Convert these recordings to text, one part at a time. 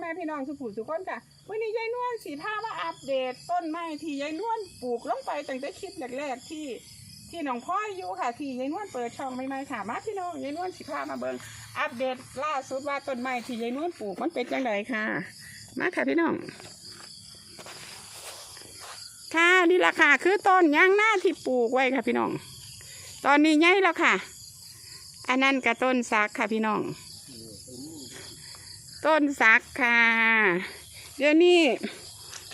แม่พี่น้องสุผู้สุคนค่ะวันนี้ยายนวลสีผ้ามาอัปเดตต้นไม้ที่ยายนวลปลูกลงไปตั้งแต่คลิปแรกๆที่ที่หนองพ่อยอยู่ค่ะ ที่ยายนวลเปิดช่องใหม่ๆค่ะมาพี่น้องยายนวลสีผ้ามาเบิ่งอัปเดตล่าสุดว่าต้นไม้ที่ยายนวลปลูกมันเป็นจังไดค่ะ มาค่ะพี่น้อง ค่ะนี่ราคาคือต้นยางหน้าที่ปลูกไว้ค่ะพี่น้อง ตอนนี้ใหญ่แล้วค่ะ อันนั้นก็ต้นซักค่ะพี่น้อง ต้นซักค่ะ เดี๋ยวนี้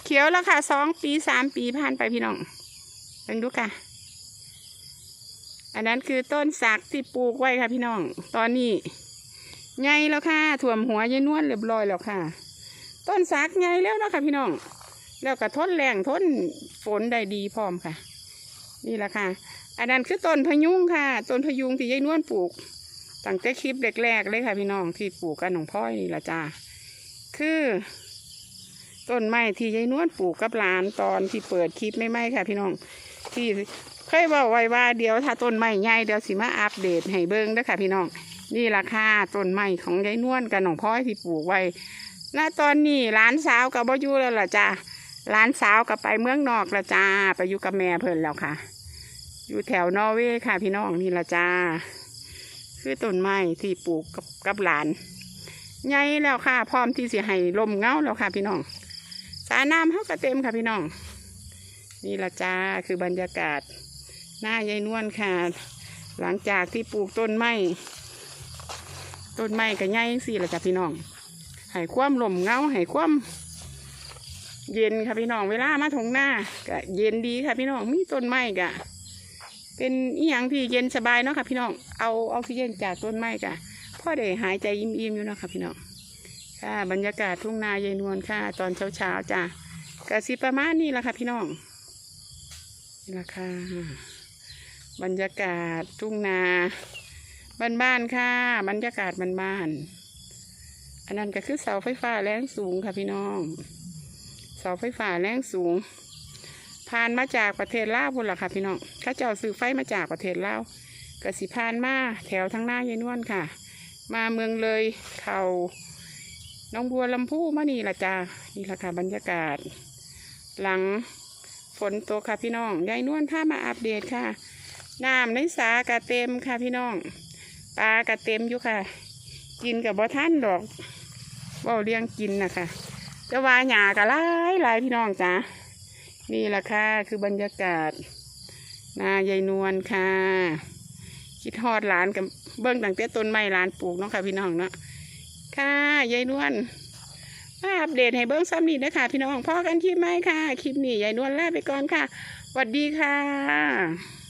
เขียวแล้วค่ะสองปีสามปีผ่านไปพี่น้องเบิ่งดูค่ะ อันนั้นคือต้นสักที่ปลูกไว้ค่ะพี่น้อง ตอนนี้ใหญ่แล้วค่ะถ่วมหัวยายนวลเรียบร้อยแล้วค่ะ ต้นสักใหญ่แล้วนะคะพี่น้อง แล้วก็ทนแรงทนฝนได้ดีพร้อมค่ะ นี่แหละค่ะ อันนั้นคือต้นพยุงค่ะ ต้นพยุงที่ยายนวลปลูก ตั้งแต่คลิปแรกๆเลยค่ะพี่น้องที่ปลูกกันหนองพ่อยนี่ละจ้าคือต้นไม้ที่ยายนวลปลูกกับหลานตอนที่เปิดคลิปไม่ไม่ค่ะ พี่น้องที่เคยบอกไว้ว่าเดี๋ยวถ้าต้นไม้ใหญ่เดี๋ยวสิมาอัปเดตให้เบิ้งด้อค่ะ พี่น้องนี่ราคาต้นไม้ของยายนวลกับหนองพ่อยที่ปลูกไว้ณตอนนี้หลานสาวกับบ่อยู่แล้วล่ะจ้าหลานสาวก็ไปเมืองนอกล้วจ้าไปอยู่กับแม่เพิ่นแล้วค่ะ อยู่แถวนอร์เวย์ค่ะ พี่น้องนี่ละจ้า คือต้นไม้ที่ปลูกกับกับหลานใหญ่แล้วค่ะ พร้อมที่จะให้ลมเงาแล้วค่ะ พี่น้อง สาน้ำเขาก็เต็มค่ะพี่น้อง นี่ละจ้าคือบรรยากาศ หน้ายายนวลค่ะ หลังจากที่ปลูกต้นไม้ต้นไม้ก็ใหญ่สี่ละจ้าพี่น้องให้ความลมเงาให้ความเย็นค่ะพี่น้องเวลามาถงหน้าก็เย็นดีค่ะพี่น้องมีต้นไม้กะ เป็นอีหยังที่เย็นสบายเนาะค่ะพี่น้อง เอาออกซิเจนจากต้นไม้กะพ่อได้หายใจอิ่มๆอยู่เนาะค่ะพี่น้องค่ะบรรยากาศทุ่งนายายนวลค่ะ ตอนเช้าๆจ้ะกระสิประมาณนี้ละค่ะพี่น้องนี่ละค่ะบรรยากาศทุ่งนาบ้านๆค่ะ บรรยากาศบ้านๆอันนั้นก็คือเสาไฟฟ้าแรงสูงค่ะพี่น้อง เสาไฟฟ้าแรงสูง ผ่านมาจากประเทศลาวพุ่นล่ะค่ะ พี่น้องข้าเจ้าซื้อไฟมาจากประเทศลาวกสิผ่านมาแถวทั้งหน้ายายนวลค่ะ มาเมืองเลยเขาน้องบัวลำพูมานี่ละจ้านี่ละค่ะบรรยากาศ หลังฝนตกค่ะพี่น้องยายนวลพามาอัปเดตค่ะน้ำในสากะเต็มค่ะพี่น้องปลากะเต็มอยู่ค่ะ กินกับบ่ท่านดอกเว่าเลี้ยงกินนะคะจะว่าหยากะหลายหลายพี่น้องจ้า นี่แหละค่ะ คือบรรยากาศ นายายนวลค่ะ คิดฮอดหลานกับเบิ้งต่างเต่ต้นไม้หลานปลูกเนาะค่ะพี่น้องเนาะค่ะยายนวลมาอัปเดตให้เบิ้งซ้ำนี่นะคะพี่น้องพ่อกันคลิปไหมค่ะ คลิปนี้ยายนวลลาไปก่อนค่ะสวัสดีค่ะ